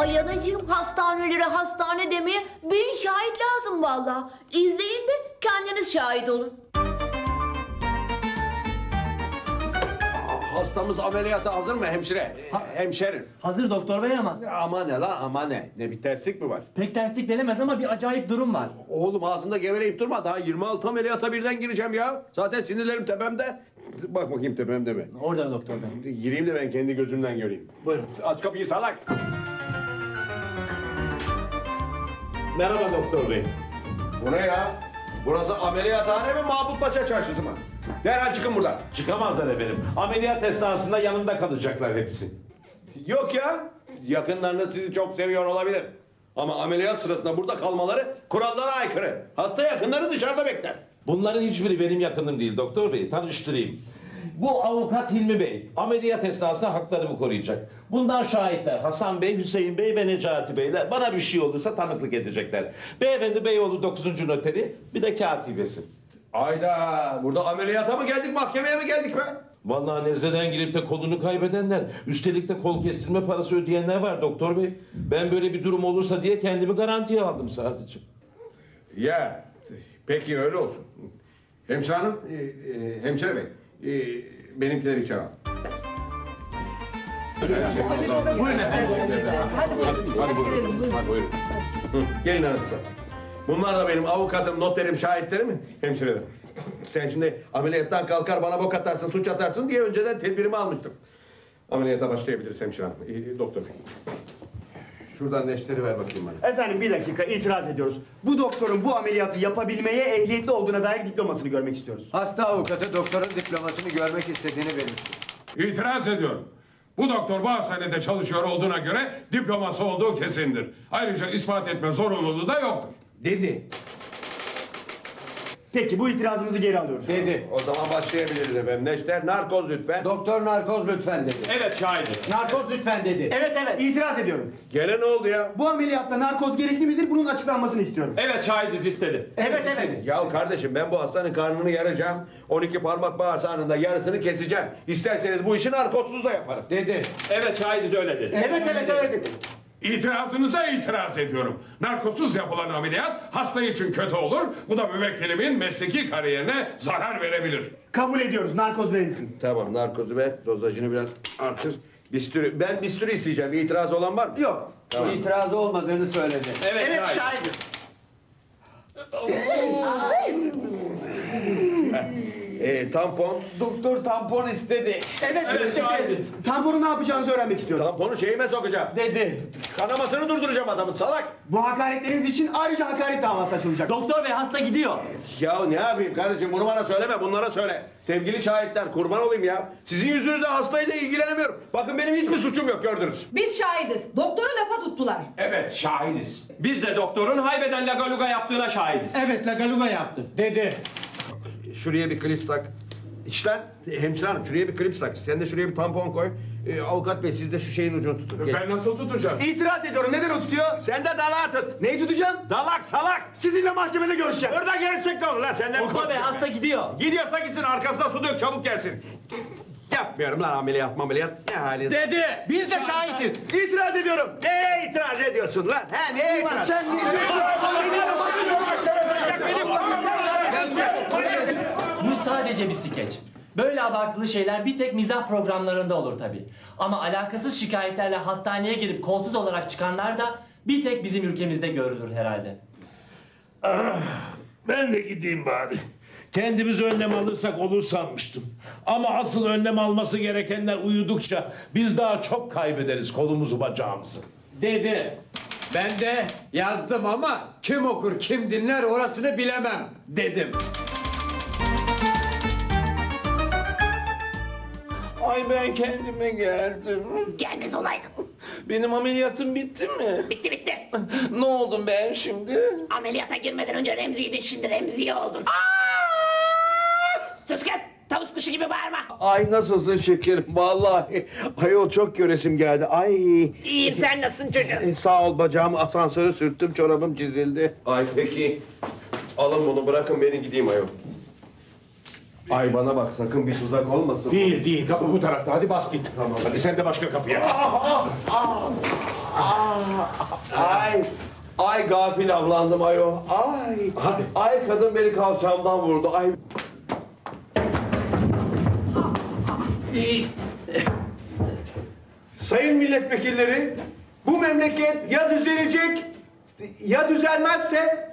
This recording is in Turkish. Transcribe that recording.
Ay anacığım hastanelere hastane demeye bin şahit lazım valla. İzleyin de kendiniz şahit olun. Hastamız ameliyata hazır mı hemşire? Hemşerim. Hazır doktor bey ama Ama ne la ama ne? Ne bir terslik mi var? pek terslik denemez ama bir acayip durum var. Oğlum ağzında geveleyip durma. Daha 26 ameliyata birden gireceğim ya. Zaten sinirlerim tepemde. Bak bakayım tepemde mi? Orada doktor bey. Gireyim de ben kendi gözümden göreyim. Buyurun. Aç kapıyı salak. Merhaba doktor bey. Bu ne ya? Burası ameliyathane mi Mahmut Paşa çarşısı mı? Derhal çıkın buradan. Çıkamazlar efendim. Ameliyat esnasında yanımda kalacaklar hepsi. Yok ya. Yakınlarınız sizi çok seviyor olabilir. Ama ameliyat sırasında burada kalmaları kurallara aykırı. Hasta yakınları dışarıda bekler. Bunların hiçbiri benim yakınım değil doktor bey. Tanıştırayım. Bu avukat Hilmi Bey ameliyat esnasında haklarımı koruyacak. Bundan şahitler Hasan Bey, Hüseyin Bey ve Necati Beyler. Bana bir şey olursa tanıklık edecekler. Beyefendi Beyoğlu 9. noteri bir de katibesi. Ayda burada ameliyata mı geldik mahkemeye mi geldik be? Vallahi nezleden girip de kolunu kaybedenler, üstelik de kol kestirme parası ödeyenler var doktor bey. Ben böyle bir durum olursa diye kendimi garantiye aldım sadece. Ya peki öyle olsun. Hemşire hanım, e, e, hemşire bey, benimkileri çağır. Buyurun efendim. Hadi buyurun. Hadi buyurun. Hı, gelin arası. Bunlar da benim avukatım, noterim, şahitlerim? Hemşirelerim. Sen şimdi ameliyattan kalkar bana bok atarsın, suç atarsın diye önceden tedbirimi almıştım. Ameliyata başlayabiliriz hemşire hanım. Doktor bey. Şuradan neşteri ver bakayım bana. Efendim bir dakika itiraz ediyoruz. Bu doktorun bu ameliyatı yapabilmeye ehliyetli olduğuna dair diplomasını görmek istiyoruz. Hasta avukatı doktorun diplomasını görmek istediğini belirtti. İtiraz ediyorum. Bu doktor bu hastanede çalışıyor olduğuna göre diploması olduğu kesindir. Ayrıca ispat etme zorunluluğu da yoktur. Dedi. Peki bu itirazımızı geri alıyoruz. Dedi. O zaman başlayabiliriz efendim. Neşter, narkoz lütfen. Doktor narkoz lütfen dedi. Evet şahidim. Narkoz lütfen dedi. Evet evet. İtiraz ediyorum. Gele ne oldu ya? Bu ameliyatta narkoz gerekli midir? Bunun açıklanmasını istiyorum. Evet şahidiz istedi. Evet evet. Ya kardeşim ben bu hastanın karnını yaracağım. 12 parmak bağırsağının da yarısını keseceğim. İsterseniz bu işi narkozsuz da yaparım. Dedi. Evet şahidiz öyle dedi. Evet evet öyle dedi. İtirazınıza itiraz ediyorum. Narkozsuz yapılan ameliyat hasta için kötü olur. Bu da müvekkilimin mesleki kariyerine zarar verebilir. Kabul ediyoruz narkoz verilsin. Tamam narkozu ver. Dozajını biraz artır. Bistürü, ben bistürü isteyeceğim. İtiraz olan var mı? Yok. Tamam. İtirazı olmadığını söyledi. Evet, Evet şahidiz. Ee, tampon. Doktor tampon istedi. Evet, Evet, istedi. şahidiz. Tamponu ne yapacağınızı öğrenmek istiyoruz. Tamponu şeyime sokacağım. Dedi. Kanamasını durduracağım adamın salak. Bu hakaretleriniz için ayrıca hakaret davası açılacak. Doktor bey hasta gidiyor. Ya ne yapayım kardeşim bunu bana söyleme bunlara söyle. Sevgili şahitler kurban olayım ya. Sizin yüzünüzden hastayla ilgilenemiyorum. Bakın benim hiçbir suçum yok gördünüz. Biz şahidiz. Doktoru lafa tuttular. Evet şahidiz. Biz de doktorun haybeden lagaluga yaptığına şahidiz. Evet Lagaluga yaptı. Dedi. Şuraya bir klips tak. İşler hemşire hanım şuraya bir klips tak. Sen de şuraya bir tampon koy. Ee, avukat bey siz de şu şeyin ucunu tutun. Ben nasıl tutacağım? İtiraz ediyorum. Neden o tutuyor? Sen de dalağı tut. Neyi tutacağım? Dalak salak. Sizinle mahkemede görüşeceğim. Orada gerçek olur lan senden Doktor bey hasta gidiyor. Gidiyorsa gitsin arkasına su dök çabuk gelsin. Yapmıyorum lan ameliyat ameliyat. Ne halin? Dedi. Biz de şahitiz. İtiraz ediyorum. Neye itiraz ediyorsun lan? He neye itiraz? Sen ne Bu sadece bir skeç. Böyle abartılı şeyler bir tek mizah programlarında olur tabi. Ama alakasız şikayetlerle hastaneye girip kolsuz olarak çıkanlar da bir tek bizim ülkemizde görülür herhalde. Ben de gideyim bari. Kendimiz önlem alırsak olur sanmıştım. Ama asıl önlem alması gerekenler uyudukça biz daha çok kaybederiz kolumuzu bacağımızı. Dedi. Ben de yazdım ama kim okur kim dinler orasını bilemem dedim. Ay ben kendime geldim. Gelmez olaydım. Benim ameliyatım bitti mi? Bitti bitti. Ne oldum ben şimdi? Ameliyata girmeden önce Remzi'ydin şimdi Remziye oldun. Sus kız. Tavus kuşu gibi bağırma. Ay nasılsın şekerim vallahi. Ayol çok göresim geldi. Ay. İyiyim sen nasılsın çocuğum? E, sağ ol bacağım asansörü sürttüm çorabım çizildi. Ay peki. Alın bunu bırakın beni gideyim ayol. Ay bana bak sakın bir tuzak olmasın. Değil değil kapı bu tarafta hadi bas git. Hadi sen de başka kapıya. Ay, ay gafil avlandım ayo. Ay, Hadi. ay kadın beni kalçamdan vurdu. Ay. Sayın milletvekilleri, bu memleket ya düzelecek ya düzelmezse